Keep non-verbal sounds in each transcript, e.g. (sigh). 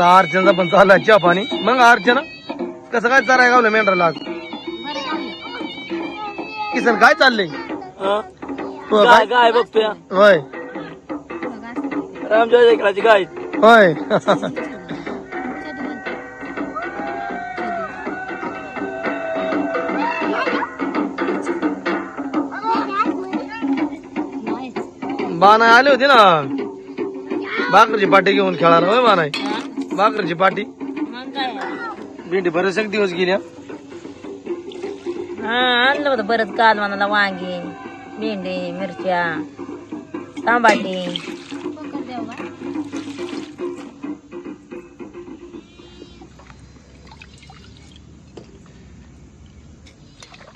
आता अर्चनाचा पण चाललाय चहा पाणी. मग अर्चना कसं काय चाराय गावलं मेंढराला आज? किसन काय चाललंय? हो, गाय काय? गाय बघतोय. होय. रामच्या इकडाची गाय. होय. बानाय आले होते ना? भाकरची पाटी घेऊन खेळायला होय बानाय भाकरची पाटी. भेंडी बरेच एक दिवस गेल्या हा? आणलं होतं बरंच काल मनाला वांगी भेंडी मिरच्या तांबाटी.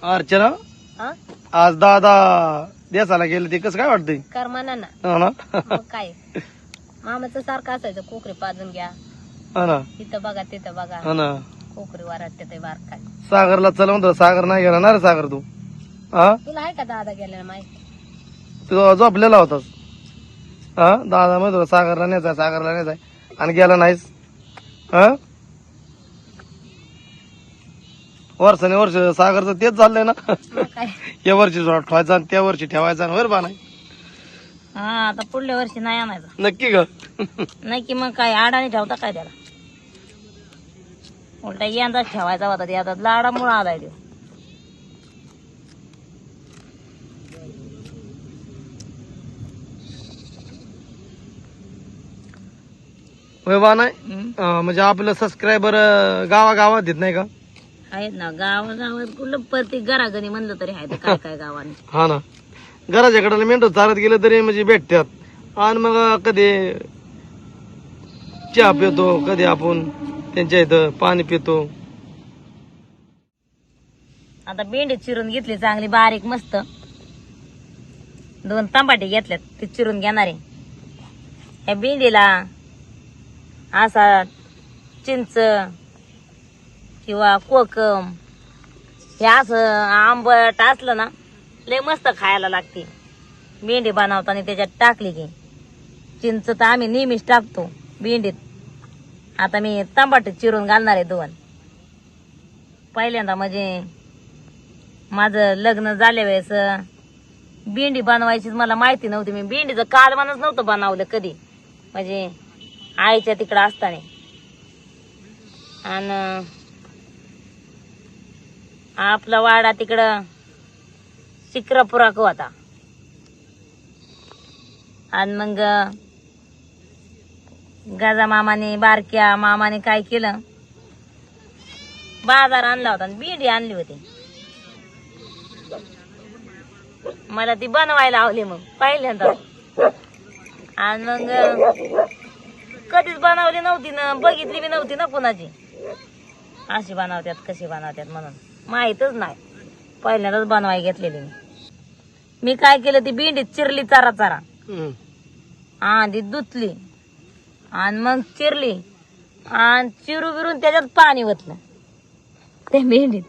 अर्चना हा? आज दादा देसाला गेले ते कसं काय वाटतंय? कर म्हणा ना हो ना? मग काय? मामाचं सारखं असायचं कोकरी पाजून घ्या. हो ना. तिथं बघा तिथं बघा. हो ना. कोकरी वराटते ते बार काय सागरला चला म्हणतो सागर नाही गेला ना रे सागर तू. हा? तुला आहे का दादा गेलेला माहिती? तू झोपलेला होतास हा? दादा म्हणतो सागरला नेसाय सागरला नेसाय आणि गेला नाहीस. हा? वर्षाने वर्ष सागरचं तेच चाललंय ना. मग काय? (laughs) या वर्षी ठेवायचा आणि त्या वर्षी ठेवायचा आणि बरं बा नाही. हा आता पुढल्या वर्षी नाही आणायचं. नक्की ग नाही की मग काय आडाने ठेवता काय त्याला? उलटा यंदाच ठेवायचा होता ते. आता लाडामुळे आलाय तो. बा नाही? म्हणजे आपलं सबस्क्रायबर गावागावात देत नाही का? आहेत ना गाव गावात कुठलं प्रत्येक घराघरी म्हणलं तरी आहे ते काय काय गावाने. (laughs) हा ना. घराच्या कडेला मेंढर चालत गेलं तरी म्हणजे भेटतात. आणि मग कधी चहा पितो कधी आपण त्यांच्या इथं पाणी पितो. आता भेंडी चिरून घेतली चांगली बारीक मस्त. दोन तांबाटे घेतल्यात ते चिरून घेणारे ह्या भेंडीला असा चिंच किंवा कोकम हे असं आंबट असलं ना लय मस्त खायला लागते. भेंडी बनवताना त्याच्यात टाकली की चिंच तर आम्ही नेहमीच टाकतो भेंडीत. आता मी तांबाटे चिरून घालणार आहे दोन. पहिल्यांदा म्हणजे माझं लग्न झाल्या वेळेस भेंडी बनवायची मला माहिती नव्हती. मी भेंडीचं कालवानच नव्हतं बनवलं कधी. म्हणजे आईच्या तिकडं असताना. आणि आपला वाडा तिकडं शिक्रापुराक होता. आणि मग गाजा मामाने बारक्या मामाने काय केलं? बाजार आणला होता आणि भेंडी आणली होती. मला ती बनवायला लावली मग पहिल्यांदा. आणि मग कधीच बनवली नव्हती ना बघितली बी नव्हती ना कुणाची. अशी बनवतात कशी बनवतात म्हणून. माहीतच नाही. पहिल्यांदाच बनवाय घेतलेली मी. मी काय केलं ती भेंडीत चिरली चारा चारा. हा ती धुतली. आणि मग चिरली. आणि चिरू बिरून त्याच्यात पाणी ओतलं. त्या भेंडीत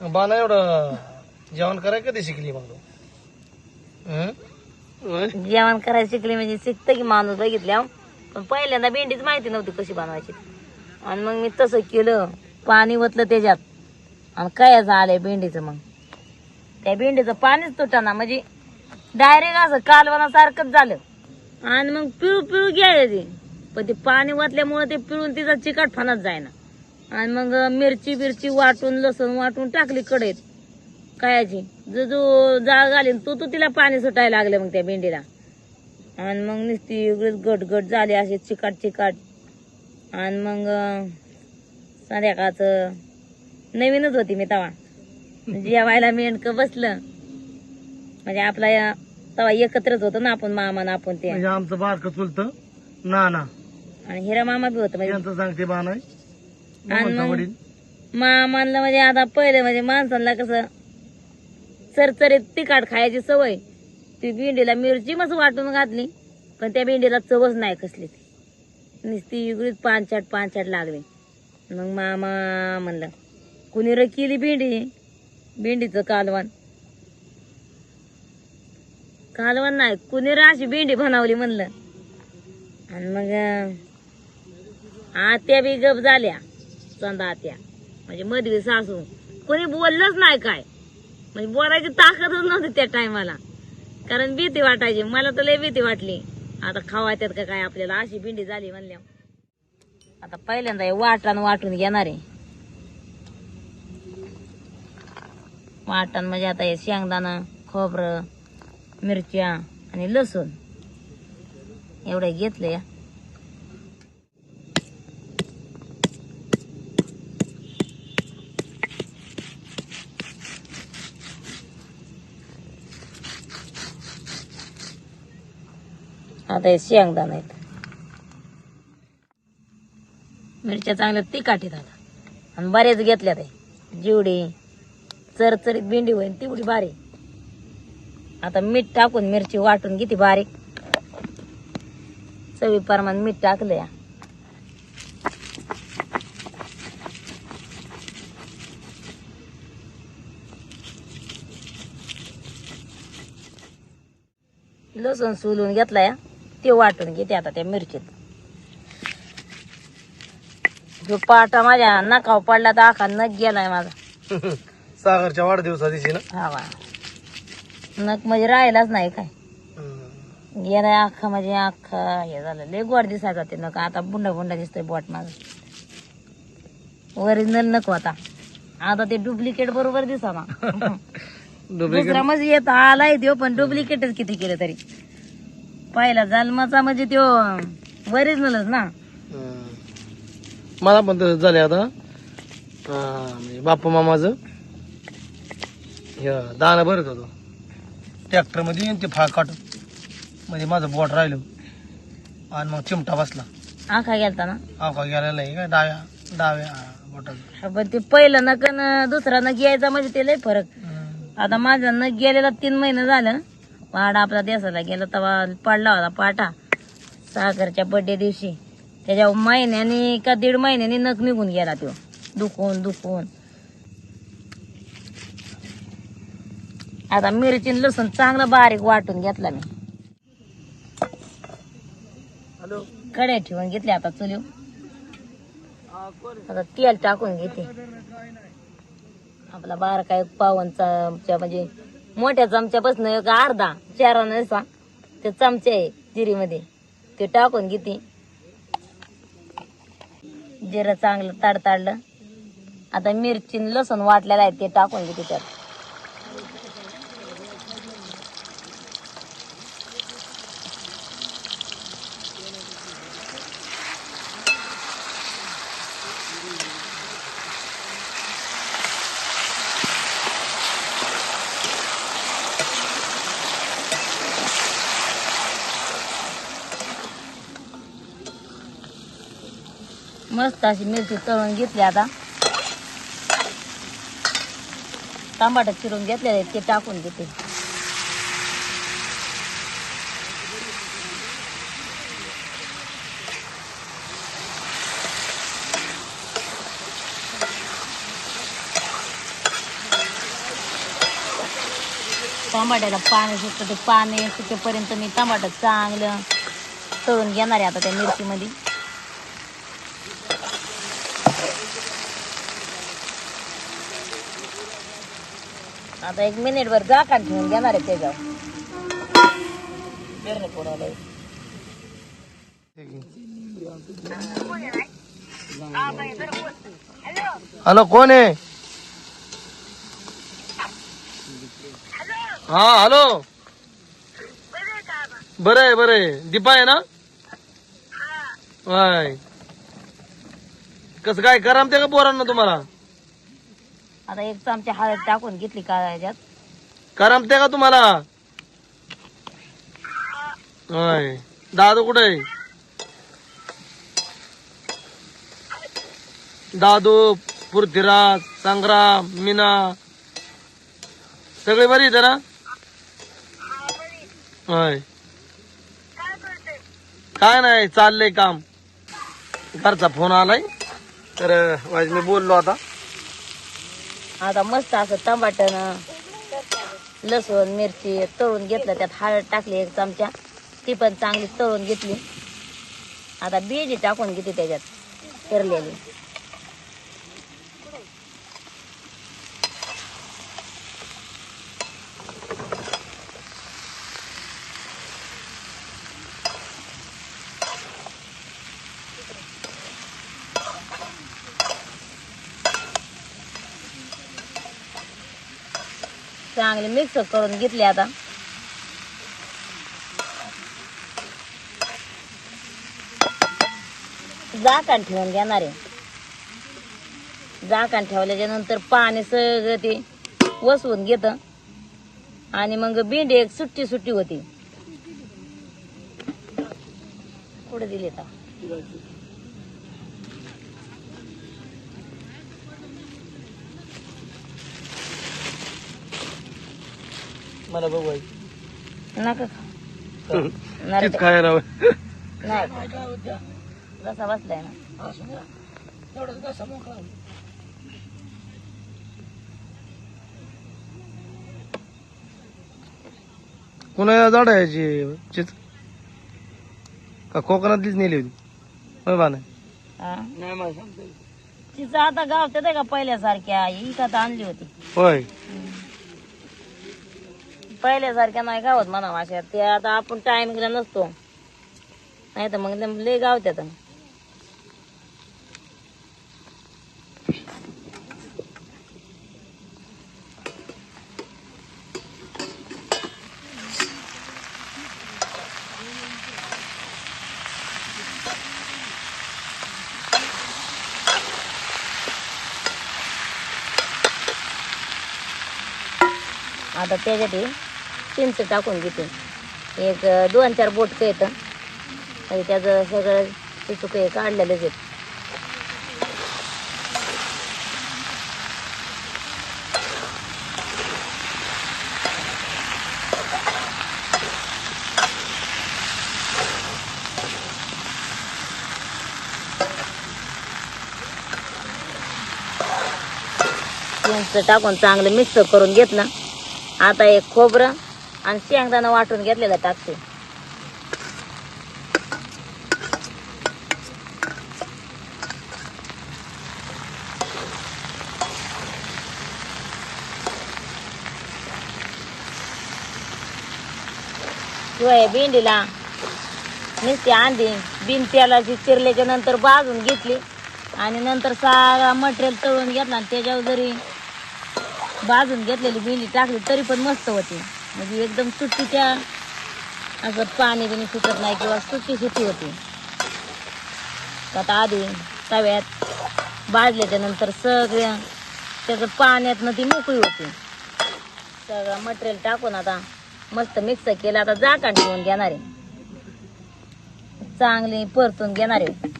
बाना एवढं जेवण करायला कधी शिकली मग तू? हं? होय? जेवण करायला शिकले म्हणजे शिकतं की माणूस बघितल्या. पण पहिल्यांदा भेंडीच माहिती नव्हती कशी बनवायची. आणि मग मी तसं केलं. पाणी ओतलं त्याच्यात. आणि काय झालंय भेंडीचं मग? त्या भेंडीचं पाणीच तुटाना. म्हणजे डायरेक्ट असं कालवणासारखंच झालं. आणि मग पिळू पिळू घ्यायला ते. पण ते पाणी ओतल्यामुळे ते पिळून तिचा चिकट फानत जायना आणि मग मिरची बिरची वाटून लसूण वाटून टाकली कढईत. कायाची. जो जो जाळ घालीन तो तो तिला पाणी सुटायला लागलं मग त्या भेंडीला. आणि मग नुसती उघडीच गट झाली असे चिकाट चिकाट. आणि मग संध्याकाळचं नवीनच होती मी तवा जेवायला मेंढकं बसलं. म्हणजे आपला या- तवा एकत्रच होतो ना आपण मामा ना आपण ते. म्हणजे आमचं बारकं चुलतं ना ना आणि हिरा मामा बी होतं म्हणजे सांगते बाना आणि मग वडील. मामांना म्हणजे आता पहिले म्हणजे माणसांना कसं चरचरीत तिखट खायची सवय. ती भेंडीला मिरची मस्त वाटून घातली पण त्या भेंडीला चवच नाही कसली. ती नुसती इकडीच पानछाट पानछाट लागली. मग मामा म्हणलं कुणी रे केली भेंडी? भेंडीचं कालवण. कालवण नाही कुणी अशी भेंडी बनवली म्हणलं. आणि मग आत्या बी गप झाल्या चंदा आत्या. म्हणजे मधवी सासू. कोणी बोललंच नाही काय. म्हणजे बोलायची ताकदच नव्हती त्या टायमाला. कारण भीती वाटायची. मला तर लय भीती वाटली. आता खावायच्यात का काय आपल्याला? अशी भिंडी झाली म्हणल्या. आता पहिल्यांदा वाटण वाटून घेणार आहे. वाटण म्हणजे आता हे शेंगदाणा खोबरं मिरच्या आणि लसूण. एवढं घेतलं या. आता हे शेंगदाणा आहेत. मिरच्या चांगल्या तिखाट आहेत आता आणि बरेच घेतल्या ते जिवडी चरचरीत भेंडी होईल तेवढी बारी आता मीठ टाकून मिरची वाटून किती बारीक. चवी प्रमाण मीठ टाकलं या लसूण सोलून घेतला या ते वाटून घेते आता त्या मिरचीत. जो पाटा माझ्या नकाव पडला तर आखा नख गेलाय माझा. (laughs) सागरच्या वाढदिवसा दिवशी ना? हा नख म्हणजे राहिलाच नाही काय. गेलाय अख्खा म्हणजे अख्खा हे झालं. लय गोड दिसायचा ते नका. आता बुंडा बुंडा दिसतोय बोट माझं ओरिजिनल नको आता आता ते डुप्लिकेट बरोबर दिसा ना. (laughs) डुप्लिकेट दुसरा म्हणजे येत आलाय देव पण डुप्लिकेटच किती केलं तरी. पहिला जन्माचा म्हणजे त्यो ओरिजिनलच ना. मला पण तसंच झाले आता. म्हणजे बाप्पा मामाचं. दाणं भरत होतो. ट्रॅक्टरमध्ये येऊन ते फाळ काटून म्हणजे माझं बोट राहिलं. आणि मग चिमटा बसला. आखा गेलता ना? अवका गेलेला नाही काय डाव्या डाव्या बोटाचा पण ते पहिलं नक न दुसरा नक यायचा म्हणजे ते लय फरक. हम्म. आता माझा नख गेलेला तीन महिने झालं. पाडा आपला देसाला गेला तेव्हा पडला होता पाटा. सागरच्या बर्थडे दिवशी. त्याच्या महिन्याने का दीड महिन्याने नख निघून गेला तो. दुखून दुखून. आता मिरची लसूण चांगलं बारीक वाटून घेतला मी. हॅलो. कड्या ठेवून घेतले आता चुलीव आता तेल टाकून घेते. आपला बारका एक पावन चमचा म्हणजे मोठ्या चमच्यापासून एक अर्धा चार असा ते चमचे आहे जिरीमध्ये. ते टाकून घेते. जिरं चांगलं ताडताडलं. आता मिरची लसूण वाटलेलं आहे ते टाकून घेते त्यात. मस्त अशी मिरची तळून घेतली आता. टमाटर चिरून घेतलेले ते टाकून घेते टमाट्याला पाणी सुटतं ते पाणी सुटेपर्यंत मी टमाटर चांगलं तळून घेणार आहे आता त्या मिरचीमध्ये. आता एक मिनिट भर झाकण ठेवून घेणार आहे त्याच्यावर. हॅलो कोण आहे? हा हॅलो. बरं आहे बरं आहे. दीपा आहे ना? हाय. कसं काय करमते का पोरांना तुम्हाला? आता एक चमचा हळद टाकून घेतली का याच्यात करमते का तुम्हाला? होय. दादू कुठे? दादू पृथ्वीराज संग्राम मीना. सगळे बरी आहेत ना? होय. काय नाही चाललंय काम. घरचा फोन आलाय. तर वाज मी बोललो आता. आता मस्त असं टमाटन लसूण मिरची तळून घेतलं त्यात हळद टाकली एक चमचा. ती पण चांगली तळून घेतली. आता बेजी टाकून घेते त्याच्यात पेरलेली. चांगले मिक्स करून घेतले आता. झाकण ठेवून घेणार आहे. झाकण ठेवल्याच्या नंतर पाणी सगळं ते वसवून घेत. आणि मग भेंडी एक सुट्टी सुट्टी होती. पुढे दिली आता? मला बघू आई. नका खा. नरडे. तीच खायला हवं. नाही. (laughs) कसा बसलाय ना. कुणा झाड आहे याची चिच का कोकणातलीच नेली होती? होय बा हा? तिचं आता गावतात आहे का पहिल्यासारख्या इकात आणली होती. होय. पहिल्यासारख्या नाही गावत म्हणा अशा ते आता आपण टायमिंगला नसतो. नाही तर मग लय गावत्यात आता त्याच्यात चिंच टाकून घेते. एक दोन चार बोटक येतं. आणि त्याचं सगळं सुक काढलेलंच आहेत चिंच टाकून चांगलं मिक्स करून घेतलं आता एक खोबरं आणि शेंगदाणा वाटून घेतलेलं टाकते. शिवाय भेंडीला नुसती आंधी बिन तेलाची चिरल्याच्या नंतर भाजून घेतली आणि नंतर सारा मटेरियल तळून घेतला आणि त्याच्यावर जरी भाजून घेतलेली भेंडी टाकली तरी पण मस्त होती. म्हणजे एकदम सुट्टीच्या असं पाणी बिणी सुटत नाही किंवा सुट्टी सुट्टी होती. आता आधी तव्यात भाजल्याच्या नंतर सगळ्या त्याचं पाण्यातनं ती मोकळी होती. सगळं मटेरियल टाकून आता मस्त मिक्स केलं. आता झाकण ठेवून घेणार आहे. चांगली परतून घेणार आहे.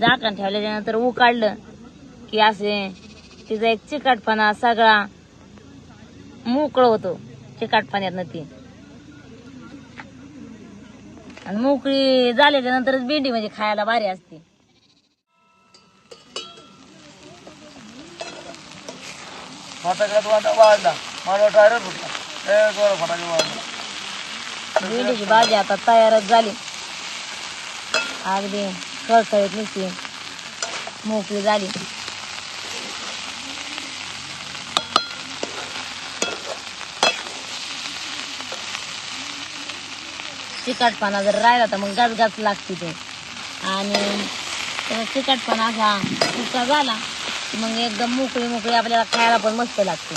झाकण ठेवल्याच्या नंतर उकाडलं की असे तिचा एक चिकटपणा सगळा मोकळं होतो. चिकटपणातनं ती. आणि मोकळी झाल्याच्या नंतरच भेंडी म्हणजे खायला भारी असते. भेंडीची भाजी आता तयारच झाली. अगदी खळखळीत नुसती. मोकळी झाली. चिकटपणा जर राहिला तर मग गचगच लागते ते. आणि त्याचा चिकटपणा असा सुका झाला की मग एकदम मोकळी मोकळी आपल्याला खायला पण मस्त लागते.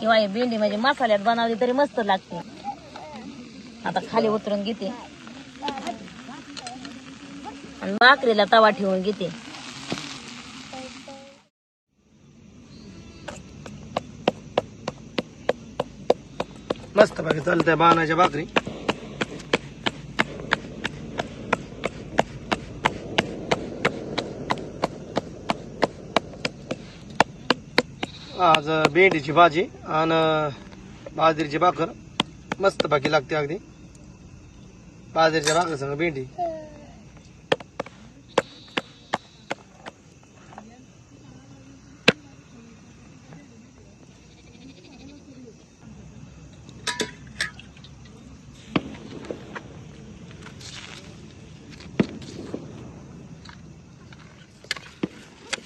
किंवा ही भेंडी म्हणजे मसाल्यात बनवली तरी मस्त लागते. आता खाली उतरून घेते. आणि भाकरीला तवा ठेवून घेते. मस्त बाकी चालत्या बाणाच्या भाकरी. आज भेंडीची भाजी आणि बाजरीची भाकर मस्त बाकी लागते अगदी. बाजरीच्या भाकर संग भेंडी.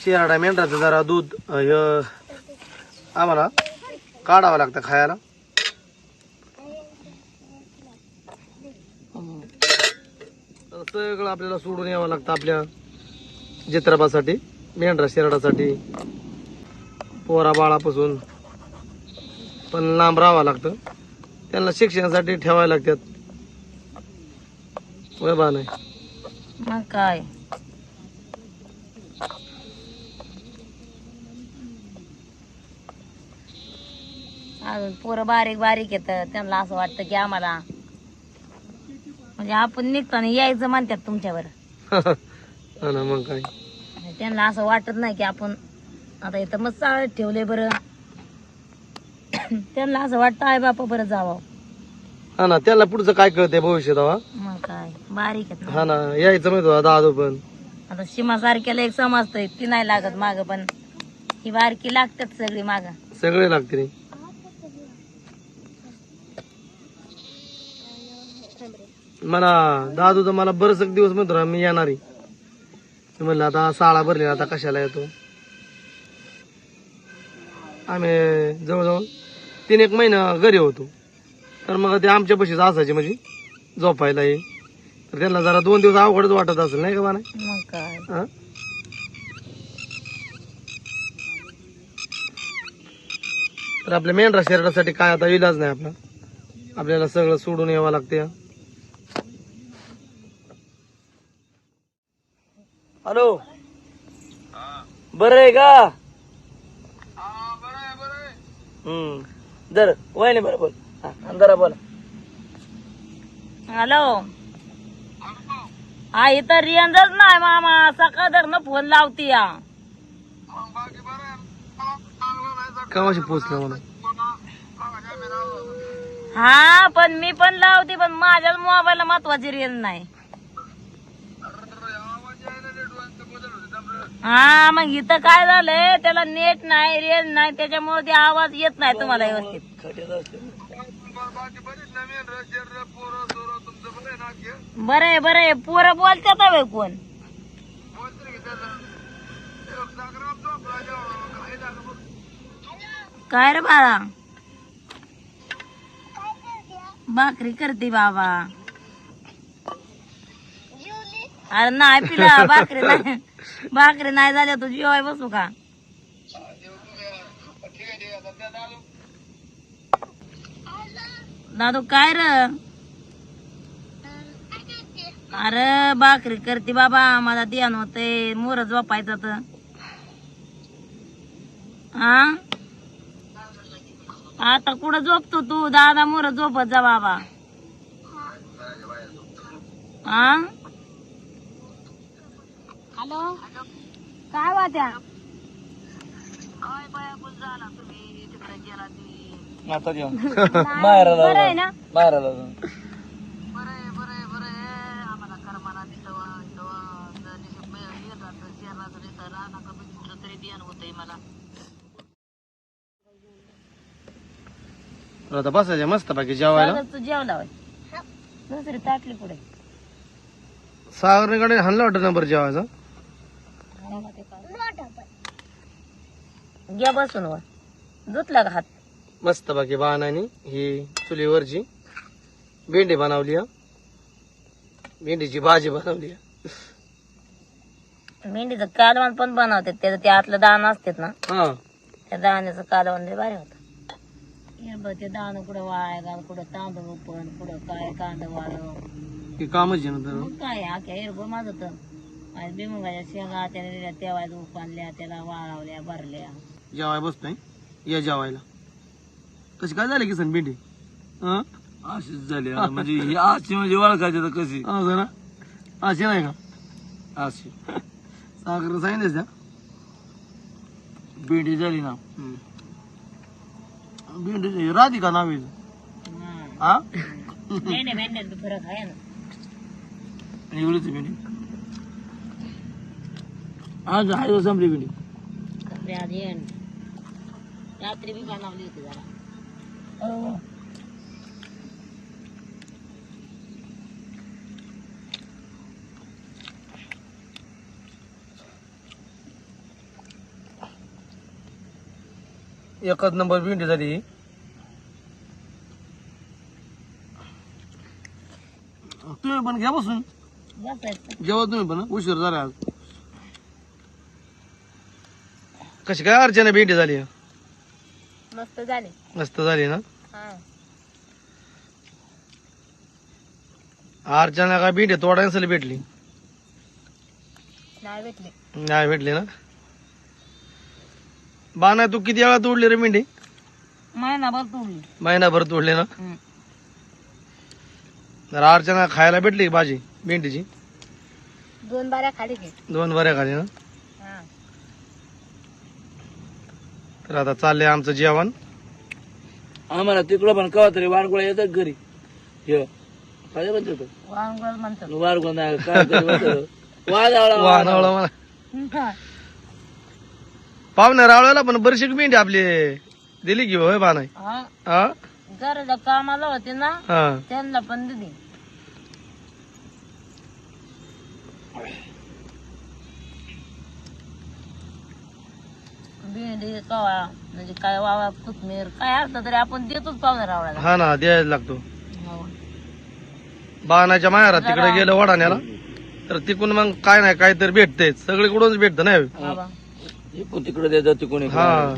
शिराडा मेंढराचं जरा दूध अं, हे आम्हाला काढावं लागतं खायला. तर सगळं आपल्याला सोडून यावं लागतं आपल्या चित्रपासाठी मेंढरा शिराडासाठी. पोरा बाळापासून पण लांब राहावं लागतं. त्यांना शिक्षणासाठी ठेवायला लागतात. बरं बा नाही. मग काय? अजून पोरं बारीक बारीक येत त्यांना असं वाटतं की आम्हाला म्हणजे आपण निघताना यायचं म्हणतात तुमच्यावर. (laughs) हा ना मग काय? आणि त्यांना असं वाटत नाही की आपण आता इथं मग चाळत ठेवले बरं. (clears throat) त्यांना असं वाटतं आहे बापा बरं जावं. हा ना त्याला पुढचं काय कळतंय भविष्यात हवा? मग काय बारीक आहेत ना. हा ना यायचं माहीत होता दादू पण. आता सीमा सारख्याला एक समजतंय ती नाही लागत माग पण ही बारकी लागतात सगळी माग. सगळे लागते रे मला दादू तर मला बरंच एक दिवस म्हणतो ना मी येणार. आहे मी म्हणलं आता शाळा भरली आता कशाला येतो? आम्ही जवळजवळ तीन एक महिना घरी होतो. तर मग ते आमच्या पशीच असायचे म्हणजे झोपायला ये तर त्यांना जरा दोन दिवस अवघडच वाटत असेल नाही का हा? तर आपल्या मेंढरा शरीरासाठी काय आता इलाज नाही आपला. आपल्याला सगळं सोडून यावं लागते हॅलो. बर आहे का? हम्म. जर वय नाही बरोबर हा जरा बोला. हॅलो. हा इथं रेंजच नाही मामा. सकाळ धरण फोन लावती या कवाशी पोचलं मला हा पण मी पण लावते पण माझ्याच मोबाईलला महत्वाची रेंज नाही. हा मग इथं काय झालंय? त्याला नेट नाही रेंज नाही त्याच्यामुळे ते आवाज येत नाही तुम्हाला व्यवस्थित. बरं आहे बरं आहे. पोरं बोलतात हवे कोण? काय रे बाळा? भाकरी करते बाबा. अरे नाही पिला भाकरी नाही. भाकरी नाही झाल्या तू जेवाय बसू का? दादू काय र? अरे भाकरी करते बाबा. मला ध्यान होते मोर झोपायचं तर हा आता कुठं झोपतो तू? दादा मोर झोपत जा बाबा. हा हॅलो? काय वाट्या काय बाया झाला तुम्ही. तिकडे गेला ती. आता (laughs) बरं आहे ना? बरं आहे बरं आहे बरं आहे. आम्हाला करमाला तिथं इथं जर निसं मे- येतात तर शहराचं तिथं राहणार का बघितलं तरी ध्यान होतंय मला. आता बसायचं मस्त बाकी जेवायला. जेवला होय. दुसरी ताटली पुढे. सागरकडे हाणला वाटत नंबर जेवायचा. घ्या बसून वर. धुतला का हात? मस्त बाकी बाणाने ही चुलीवरची भेंडी बनवली हा. भेंडीची भाजी बनवली हा. मेंढीचं कालवण पण बनवतात. त्याचं ते आतलं दाण असतात ना. हा. त्या दाण्याचं कालवण लय भारी होतं. बघ ते दाणं कुठं वाळाय घाल कुठं तांदूळ पण कुठं काय कांदा वाळव हे कामच आहे ना तर मग काय आख्या एरबो माझं तर. आज बिमुगाच्या शेंगा त्याने दिल्या तेवायचं उपानल्या त्याला वाळवल्या भरल्या. जेवाय बसतोय? या जेवायला. कशी काय झाली किसन भेंडी? हा अशीच झाली आता. म्हणजे ही अशी म्हणजे ओळखायची तर कशी? असं ना अशी नाही का? अशी. सागर सांगितलं त्या भेंडी झाली ना. भेंडी राधिका नाव आहे हा. मेंढ्यात फरक आहे ना. एवढीच आहे भेंडी. आज आहे संपली बिडी कपडे आज रात्री मी बनवली होती जरा. एकच नंबर भेंडी झाली. तुम्ही पण घ्या बसून. जेव्हा तुम्ही पण उशीर झाला आज. कशी काय अर्चना भेंडी झाली? मस्त झाले. मस्त झाली ना? हा. अर्चना काय भेंडी तोडायला भेटली? नाही भेटले. नाही भेटली ना? बाना तू किती वेळा तोडली रे भेंडी? महिनाभर तोडली. महिनाभर तोडली ना? हम्म. तर अर्चना खायला भेटली का भाजी भेंडीची? दोन बाऱ्या खाली घे. दोन बऱ्या खाली ना हा तर आता चाललंय आमचं जेवण. आम्हाला तिकडं पण कवा तरी वारगोळा येतात घरी. हे काय म्हणतो तो? वांगळ म्हणतात. वारगोळा नाही काय तरी म्हणतो. वादळा, (laughs) वाहनावळा वादळा. मला पाहुण्या रावळ्याला पण बरीचशी भेंडी आपली दिली की होय बानाय हा. हा? जरा कामाला होते ना हा. त्यांना पण दिली. भेंडी कवा म्हणजे काय वावा कोथमीर काय असलं तरी आपण देतोच हा ना द्यायला लागतो. हो. बाणाच्या माहेरात तिकडे गेलं वडाण्याला तर तिकडून मग काय नाही काय तर भेटते. सगळीकडूनच भेटतं नाही इकडून तिकडे देतात तिकडून इकडे. हा.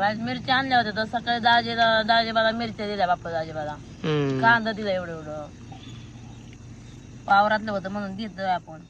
आज मिरच्या आणल्या होत्या तर सकाळी दाजीला दाजीबाला मिरच्या दिल्या बाप्पा दाजीबाला. हम्म. कांदा दिला एवढं एवढं वावरातलं होतं म्हणून देत आपण.